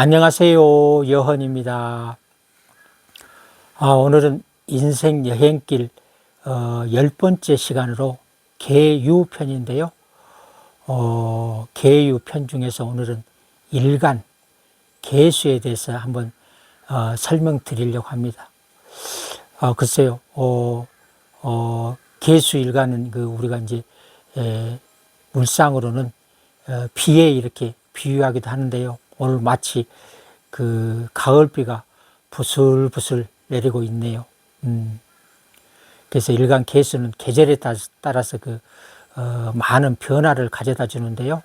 안녕하세요. 여헌입니다. 아, 오늘은 인생 여행길 어, 열 번째 시간으로 개유편인데요. 어, 개유편 중에서 오늘은 일간 개수에 대해서 한번 어, 설명드리려고 합니다. 아, 글쎄요. 어, 어, 개수 일간은 그 우리가 이제 에, 물상으로는 어, 비에 이렇게 비유하기도 하는데요. 오늘 마치 그 가을비가 부슬부슬 내리고 있네요. 음. 그래서 일간 개수는 계절에 따- 따라서 그 어, 많은 변화를 가져다 주는데요.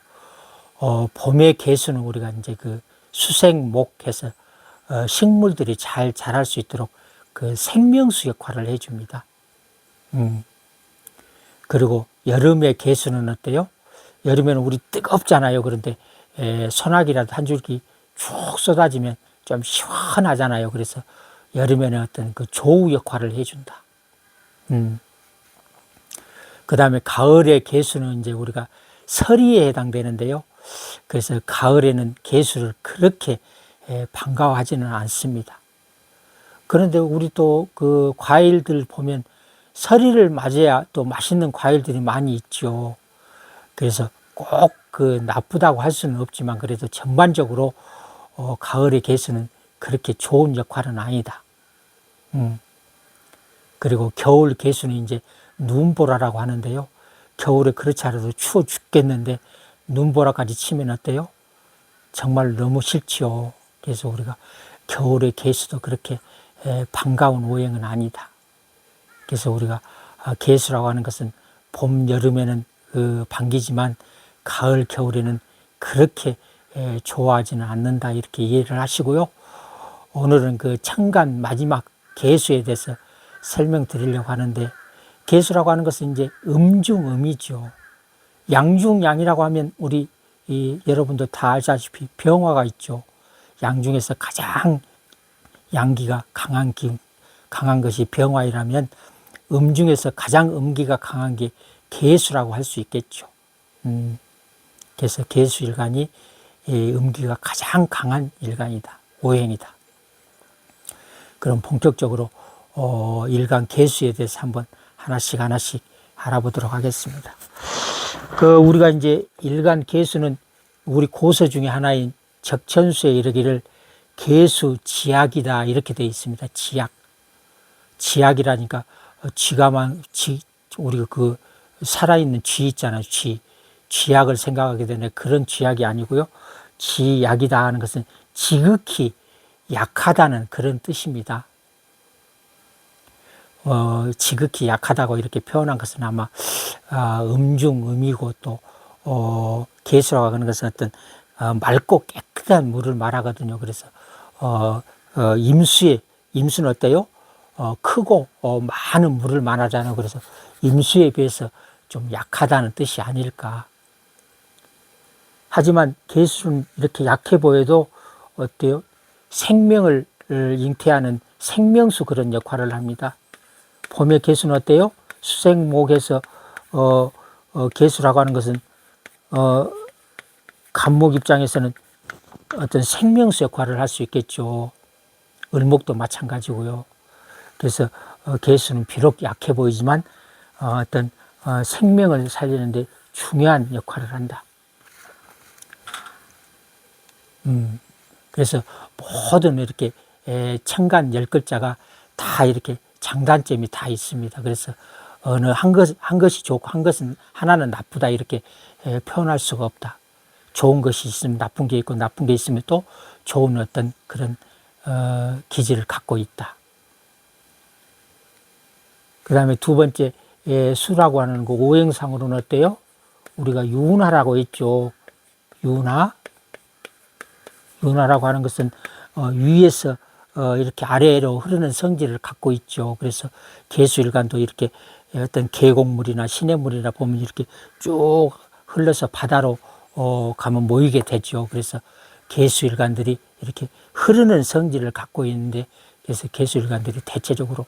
어, 봄의 개수는 우리가 이제 그 수생목해서 어, 식물들이 잘 자랄 수 있도록 그 생명수 역할을 해줍니다. 음. 그리고 여름의 개수는 어때요? 여름에는 우리 뜨겁잖아요. 그런데 에, 소나기라도 한 줄기 쭉 쏟아지면 좀 시원하잖아요. 그래서 여름에는 어떤 그 조우 역할을 해준다. 음. 그 다음에 가을의 개수는 이제 우리가 서리에 해당되는데요. 그래서 가을에는 개수를 그렇게 에, 반가워하지는 않습니다. 그런데 우리 또 그 과일들 보면 서리를 맞아야 또 맛있는 과일들이 많이 있죠. 그래서 꼭 그 나쁘다고 할 수는 없지만 그래도 전반적으로 어, 가을의 개수는 그렇게 좋은 역할은 아니다. 음. 그리고 겨울 개수는 이제 눈보라라고 하는데요. 겨울에 그렇지 않아도 추워 죽겠는데 눈보라까지 치면 어때요? 정말 너무 싫지요. 그래서 우리가 겨울의 개수도 그렇게 에, 반가운 오행은 아니다. 그래서 우리가 아, 개수라고 하는 것은 봄, 여름에는 그 반기지만 가을, 겨울에는 그렇게 에, 좋아하지는 않는다. 이렇게 이해를 하시고요. 오늘은 그 창간 마지막 개수에 대해서 설명드리려고 하는데 개수라고 하는 것은 이제 음중음이죠. 양중양이라고 하면 우리 이 여러분도 다 알다시피 병화가 있죠. 양 중에서 가장 양기가 강한 기, 강한 것이 병화이라면 음 중에서 가장 음기가 강한 게 개수라고 할 수 있겠죠. 음, 그래서 개수 일간이 이 음기가 가장 강한 일간이다. 오행이다. 그럼 본격적으로 어, 일간 개수에 대해서 한번 하나씩 하나씩 알아보도록 하겠습니다. 그 우리가 이제 일간 개수는 우리 고서 중에 하나인 적천수에 이르기를 개수 지약이다 이렇게 되어 있습니다. 지약. 지약이라니까 어, 쥐가만 쥐 우리가 그 살아있는 쥐 있잖아요. 쥐. 쥐약을 생각하게 되네. 그런 쥐약이 아니고요. 지약이다 하는 것은 지극히 약하다는 그런 뜻입니다. 어, 지극히 약하다고 이렇게 표현한 것은 아마 아, 음중 음이고 또 어, 개수라고 하는 것은 어떤 어, 맑고 깨끗한 물을 말하거든요. 그래서 어, 어, 임수에 임수는 어때요? 어, 크고 어, 많은 물을 말하잖아요. 그래서 임수에 비해서 좀 약하다는 뜻이 아닐까. 하지만 개수는 이렇게 약해 보여도 어때요? 생명을 잉태하는 생명수 그런 역할을 합니다. 봄의 개수는 어때요? 수생목에서 어, 어, 개수라고 하는 것은 어, 간목 입장에서는 어떤 생명수 역할을 할 수 있겠죠. 을목도 마찬가지고요. 그래서 어, 개수는 비록 약해 보이지만 어, 어떤 어, 생명을 살리는데 중요한 역할을 한다. 음, 그래서 모든 이렇게 에, 천간 열 글자가 다 이렇게 장단점이 다 있습니다. 그래서 어느 한 것, 한 것이 좋고 한 것은 하나는 나쁘다 이렇게 에, 표현할 수가 없다. 좋은 것이 있으면 나쁜 게 있고 나쁜 게 있으면 또 좋은 어떤 그런 어, 기질을 갖고 있다. 그 다음에 두 번째 예, 수라고 하는 거 오행상으로는 어때요? 우리가 윤화라고 했죠. 윤화. 윤화라고 하는 것은 어, 위에서 어, 이렇게 아래로 흐르는 성질을 갖고 있죠. 그래서 개수일간도 이렇게 어떤 계곡물이나 시냇물이나 보면 이렇게 쭉 흘러서 바다로 어, 가면 모이게 되죠. 그래서 개수일간들이 이렇게 흐르는 성질을 갖고 있는데 그래서 개수일간들이 대체적으로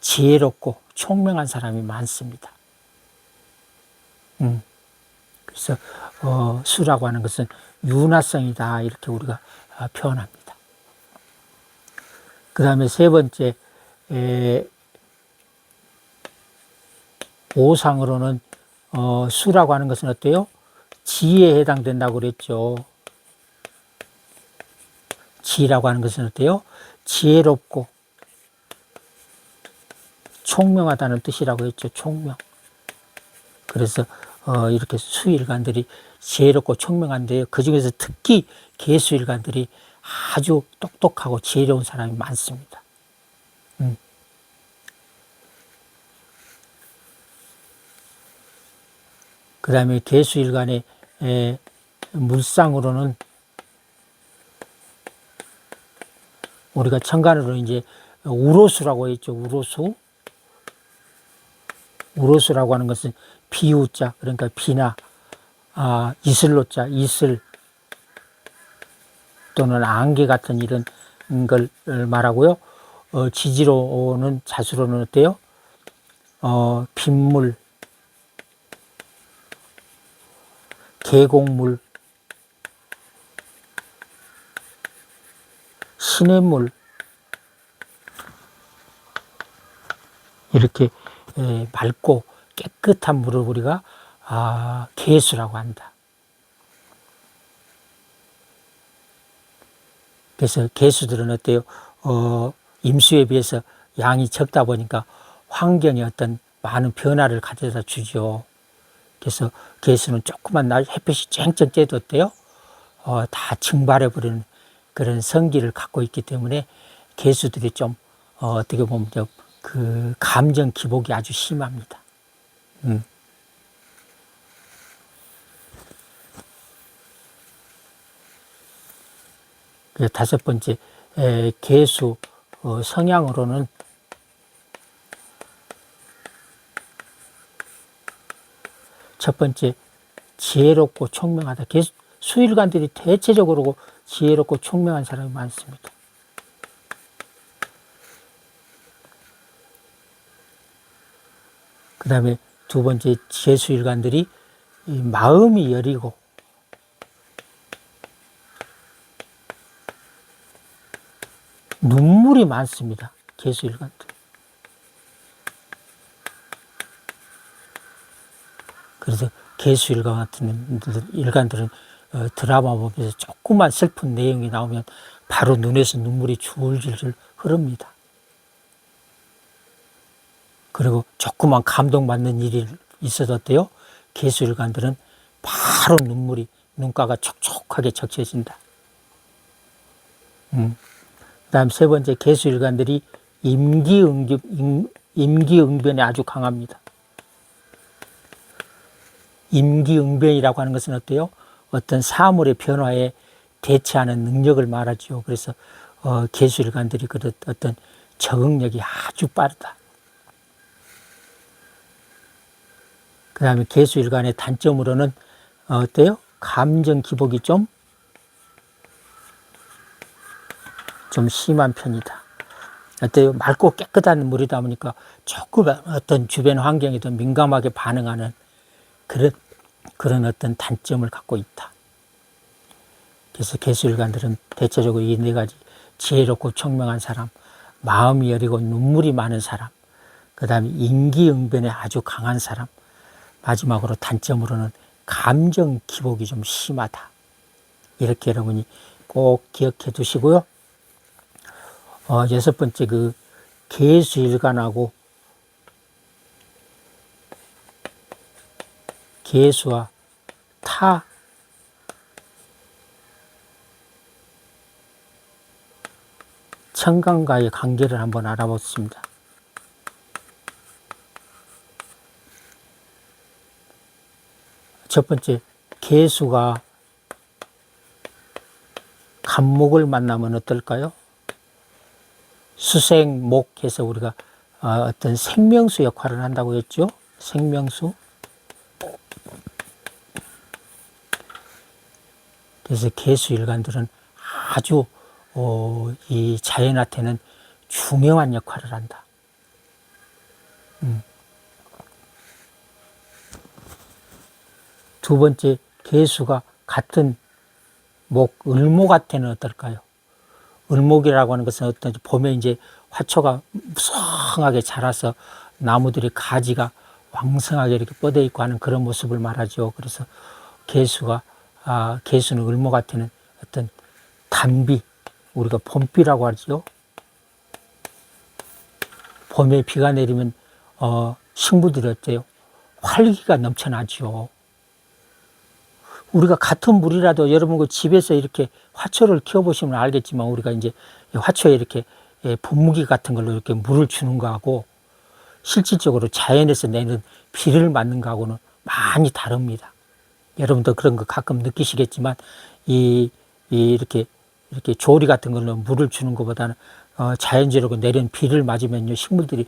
지혜롭고 총명한 사람이 많습니다. 음. 그래서 어, 수라고 하는 것은 윤화성이다 이렇게 우리가 아, 표현합니다. 그 다음에 세 번째, 에, 오상으로는 어, 수라고 하는 것은 어때요? 지에 해당된다고 그랬죠. 지라고 하는 것은 어때요? 지혜롭고 총명하다는 뜻이라고 했죠. 총명. 그래서 어, 이렇게 수일관들이 지혜롭고 총명한데요. 그 중에서 특히 개수일관들이 아주 똑똑하고 지혜로운 사람이 많습니다. 음. 그 다음에 개수일간의 에, 물상으로는 우리가 천간으로 이제 우로수라고 했죠. 우로수. 우로수라고 하는 것은 비우자 그러니까 비나 아, 이슬로자 이슬 또는 안개 같은 이런 걸 말하고요. 어, 지지로는 자수로는 어때요? 어, 빗물, 계곡물, 시냇물 이렇게 에, 맑고 깨끗한 물을 우리가 아, 개수라고 한다. 그래서 개수들은 어때요? 어, 임수에 비해서 양이 적다 보니까 환경에 어떤 많은 변화를 가져다 주죠. 그래서 개수는 조그만 날 햇빛이 쨍쨍 쬐도 어때요? 어, 다 증발해버리는 그런 성기를 갖고 있기 때문에 개수들이 좀 어, 어떻게 보면 좀그 감정 기복이 아주 심합니다. 음. 그 다섯 번째 에, 개수 어, 성향으로는 첫 번째 지혜롭고 총명하다. 개수, 수일관들이 대체적으로 지혜롭고 총명한 사람이 많습니다. 그 다음에 두 번째 지혜수일관들이 마음이 여리고 눈물이 많습니다. 개수일관들. 그래서 개수일관 같은 일관들은 어, 드라마 보면서 조금만 슬픈 내용이 나오면 바로 눈에서 눈물이 줄줄줄 흐릅니다. 그리고 조그만 감동받는 일이 있어도 어때요? 개수일관들은 바로 눈물이 눈가가 촉촉하게 적셔진다. 음. 그다음 세 번째 개수일관들이 임기응변 임기응변에 아주 강합니다. 임기응변이라고 하는 것은 어때요? 어떤 사물의 변화에 대처하는 능력을 말하죠. 그래서 어, 개수일관들이 그 어떤 적응력이 아주 빠르다. 그 다음에 개수일관의 단점으로는 어, 어때요? 감정 기복이 좀, 좀 심한 편이다. 어때요? 맑고 깨끗한 물이다 보니까 조금 어떤 주변 환경에도 민감하게 반응하는 그런, 그런 어떤 단점을 갖고 있다. 그래서 개수일관들은 대체적으로 이 네 가지 지혜롭고 총명한 사람, 마음이 여리고 눈물이 많은 사람, 그 다음에 인기응변에 아주 강한 사람, 마지막으로 단점으로는 감정 기복이 좀 심하다. 이렇게 여러분이 꼭 기억해 두시고요. 어, 여섯 번째 그 개수일간하고 개수와 타 청강과의 관계를 한번 알아보겠습니다. 첫 번째, 개수가 간목을 만나면 어떨까요? 수생 목해서 우리가 어, 어떤 생명수 역할을 한다고 했죠. 생명수. 그래서 개수 일간들은 아주 어, 이 자연한테는 중요한 역할을 한다. 음. 두 번째 개수가 같은 목 을목 같은 어떨까요? 을목이라고 하는 것은 어떤 봄에 이제 화초가 무성하게 자라서 나무들이 가지가 왕성하게 이렇게 뻗어 있고 하는 그런 모습을 말하죠. 그래서 개수가 아 개수는 을목 같은 어떤 단비 우리가 봄비라고 하죠. 봄에 비가 내리면 어 식물들이 어때요? 활기가 넘쳐나죠. 우리가 같은 물이라도 여러분 그 집에서 이렇게 화초를 키워보시면 알겠지만 우리가 이제 이 화초에 이렇게 예, 분무기 같은 걸로 이렇게 물을 주는 거하고 실질적으로 자연에서 내는 비를 맞는 거하고는 많이 다릅니다. 여러분도 그런 거 가끔 느끼시겠지만 이, 이 이렇게 이렇게 조리 같은 걸로 물을 주는 것보다는 어, 자연적으로 내린 비를 맞으면요 식물들이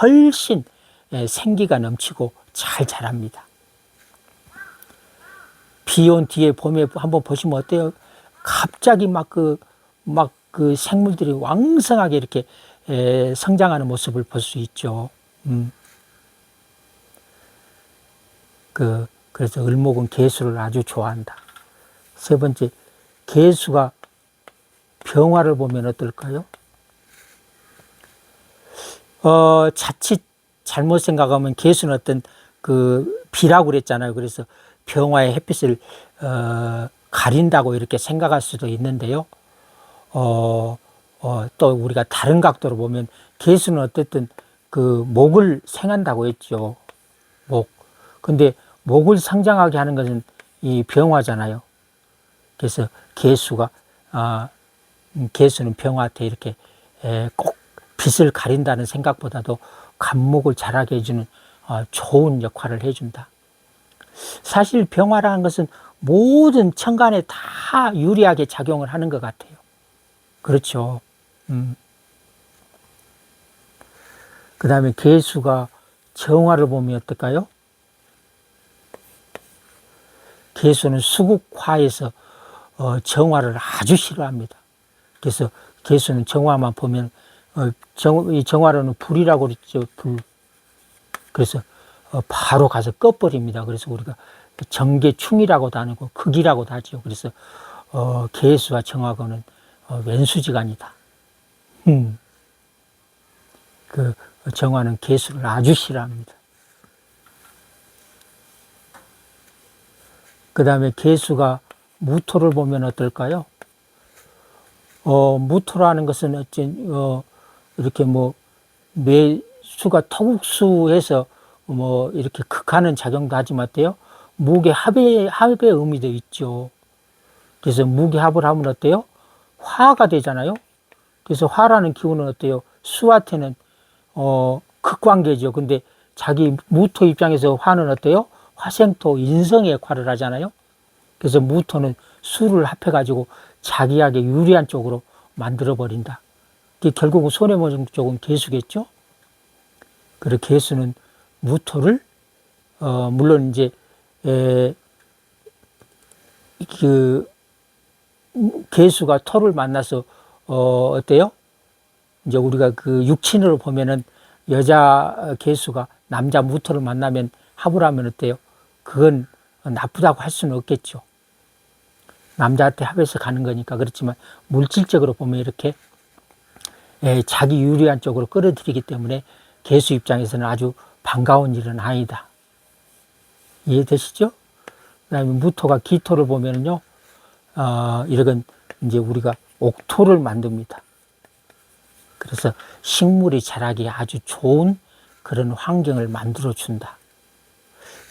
훨씬 예, 생기가 넘치고 잘 자랍니다. 비 온 뒤에 봄에 한번 보시면 어때요? 갑자기 막 그 막 그 생물들이 왕성하게 이렇게 에, 성장하는 모습을 볼 수 있죠. 음. 그 그래서 을목은 개수를 아주 좋아한다. 세 번째 개수가 병화를 보면 어떨까요? 어, 자칫 잘못 생각하면 개수는 어떤 그 비라고 그랬잖아요. 그래서 병화의 햇빛을 어, 가린다고 이렇게 생각할 수도 있는데요. 어, 어, 또 우리가 다른 각도로 보면 개수는 어쨌든 그 목을 생한다고 했죠. 목. 근데 목을 상장하게 하는 것은 이 병화잖아요. 그래서 개수가 아, 음, 개수는 병화한테 이렇게 에, 꼭 빛을 가린다는 생각보다도 간목을 자라게 해주는 어, 좋은 역할을 해준다. 사실 병화라는 것은 모든 천간에 다 유리하게 작용을 하는 것 같아요. 그렇죠. 음. 그 다음에 개수가 정화를 보면 어떨까요? 개수는 수국화에서 어, 정화를 아주 싫어합니다. 그래서 개수는 정화만 보면 어, 정, 이 정화로는 불이라고 그랬죠. 불. 그래서 어, 바로 가서 꺼버립니다. 그래서 우리가 정계충이라고도 하고 극이라고도 하죠. 그래서 어, 개수와 정화고는 어, 왼수지간이다. 음. 그 정화는 개수를 아주 싫어합니다. 그 다음에 개수가 무토를 보면 어떨까요? 어, 무토라는 것은 어쩐, 어, 이렇게 뭐, 매수가 토국수해서 뭐, 이렇게 극하는 작용도 하지만 어때요? 무게 합의, 합의 의미도 있죠. 그래서 무게 합을 하면 어때요? 화가 되잖아요. 그래서 화라는 기운은 어때요? 수한테는 어, 극관계죠. 근데 자기 무토 입장에서 화는 어때요? 화생토 인성의 역할을 하잖아요. 그래서 무토는 수를 합해가지고 자기에게 유리한 쪽으로 만들어 버린다. 결국은 손해보는 쪽은 개수겠죠. 그리고 개수는 무토를 어, 물론 이제 에, 그 개수가 토를 만나서 어, 어때요? 이제 우리가 그 육친으로 보면은 여자 개수가 남자 무토를 만나면 합을 하면 어때요? 그건 나쁘다고 할 수는 없겠죠. 남자한테 합해서 가는 거니까 그렇지만 물질적으로 보면 이렇게 에, 자기 유리한 쪽으로 끌어들이기 때문에 개수 입장에서는 아주 반가운 일은 아니다. 이해되시죠? 그 다음에 무토가 기토를 보면은요, 어, 이런 이제 우리가 옥토를 만듭니다. 그래서 식물이 자라기 아주 좋은 그런 환경을 만들어 준다.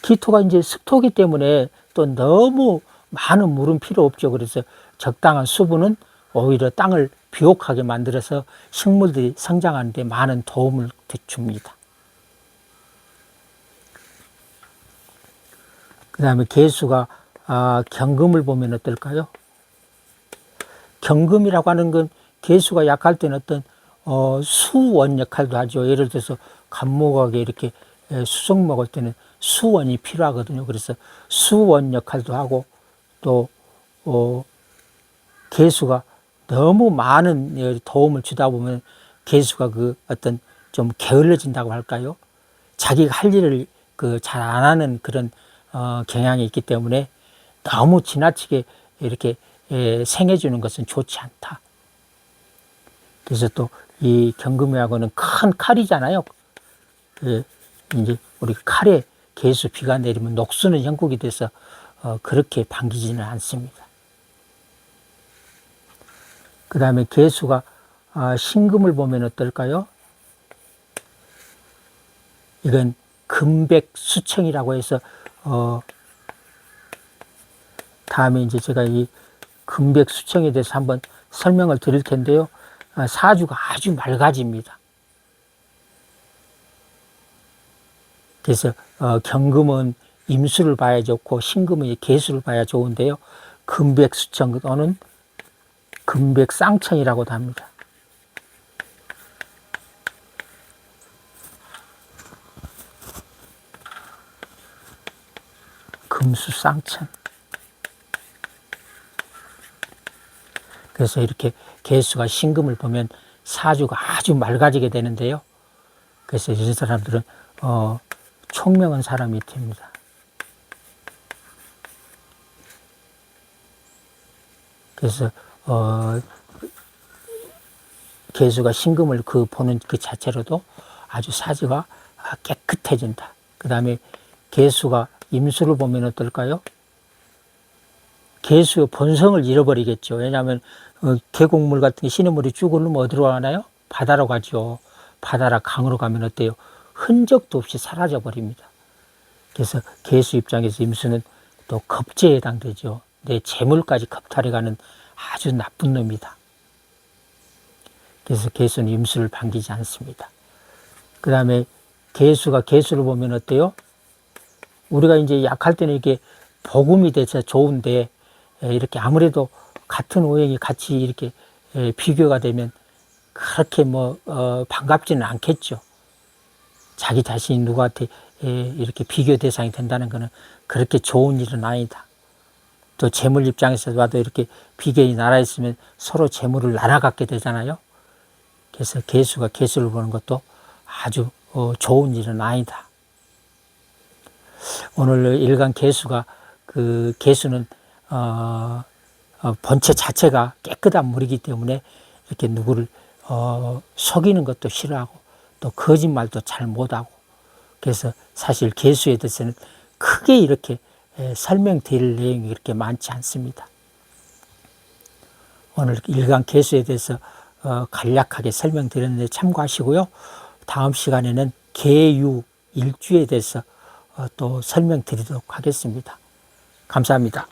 기토가 이제 습토기 때문에 또 너무 많은 물은 필요 없죠. 그래서 적당한 수분은 오히려 땅을 비옥하게 만들어서 식물들이 성장하는데 많은 도움을 줍니다. 그 다음에 개수가 아, 경금을 보면 어떨까요? 경금이라고 하는 건 개수가 약할 때는 어떤 어, 수원 역할도 하죠. 예를 들어서 간목하게 이렇게 수성 먹을 때는 수원이 필요하거든요. 그래서 수원 역할도 하고 또 어, 개수가 너무 많은 도움을 주다 보면 개수가 그 어떤 좀 게을러진다고 할까요? 자기가 할 일을 그 잘 안 하는 그런 어, 경향이 있기 때문에 너무 지나치게 이렇게 에, 생해주는 것은 좋지 않다. 그래서 또 이 경금회하고는 큰 칼이잖아요. 그 이제 우리 칼에 개수 비가 내리면 녹수는 형국이 돼서 어, 그렇게 반기지는 않습니다. 그 다음에 개수가 아, 신금을 보면 어떨까요? 이건 금백 수청이라고 해서 어, 다음에 이제 제가 이 금백 수청에 대해서 한번 설명을 드릴 텐데요. 아, 사주가 아주 맑아집니다. 그래서 어, 경금은 임수를 봐야 좋고 신금은 개수를 봐야 좋은데요. 금백 수청 또는 금백쌍청이라고도 합니다. 금수쌍청. 그래서 이렇게 개수가 신금을 보면 사주가 아주 맑아지게 되는데요. 그래서 이런 사람들은 어, 총명한 사람이 됩니다. 그래서 어, 개수가 신금을 그 보는 그 자체로도 아주 사주가 깨끗해진다. 그 다음에 개수가 임수를 보면 어떨까요? 개수의 본성을 잃어버리겠죠. 왜냐하면 어, 계곡물 같은 게 시냇물이 쭉 흐르면 어디로 가나요? 바다로 가죠. 바다라 강으로 가면 어때요? 흔적도 없이 사라져 버립니다. 그래서 개수 입장에서 임수는 또 겁제에 해당되죠. 내 재물까지 겁탈해 가는 아주 나쁜 놈이다. 그래서 개수는 임수를 반기지 않습니다. 그 다음에 개수가 개수를 보면 어때요? 우리가 이제 약할 때는 이게 복음이 돼서 좋은데 에, 이렇게 아무래도 같은 오행이 같이 이렇게 에, 비교가 되면 그렇게 뭐 어, 반갑지는 않겠죠. 자기 자신이 누구한테 에, 이렇게 비교 대상이 된다는 것은 그렇게 좋은 일은 아니다. 또 재물 입장에서 봐도 이렇게 비견이 날아 있으면 서로 재물을 나눠갖게 되잖아요. 그래서 개수가 개수를 보는 것도 아주 어, 좋은 일은 아니다. 오늘 일간 개수가 그 개수는 어, 어, 본체 자체가 깨끗한 물이기 때문에 이렇게 누구를 어, 속이는 것도 싫어하고 또 거짓말도 잘 못하고 그래서 사실 개수에 대해서는 크게 이렇게 에, 설명드릴 내용이 그렇게 많지 않습니다. 오늘 일간 개수에 대해서 어, 간략하게 설명드렸는데 참고하시고요. 다음 시간에는 개유 일주에 대해서 어, 또 설명드리도록 하겠습니다. 감사합니다.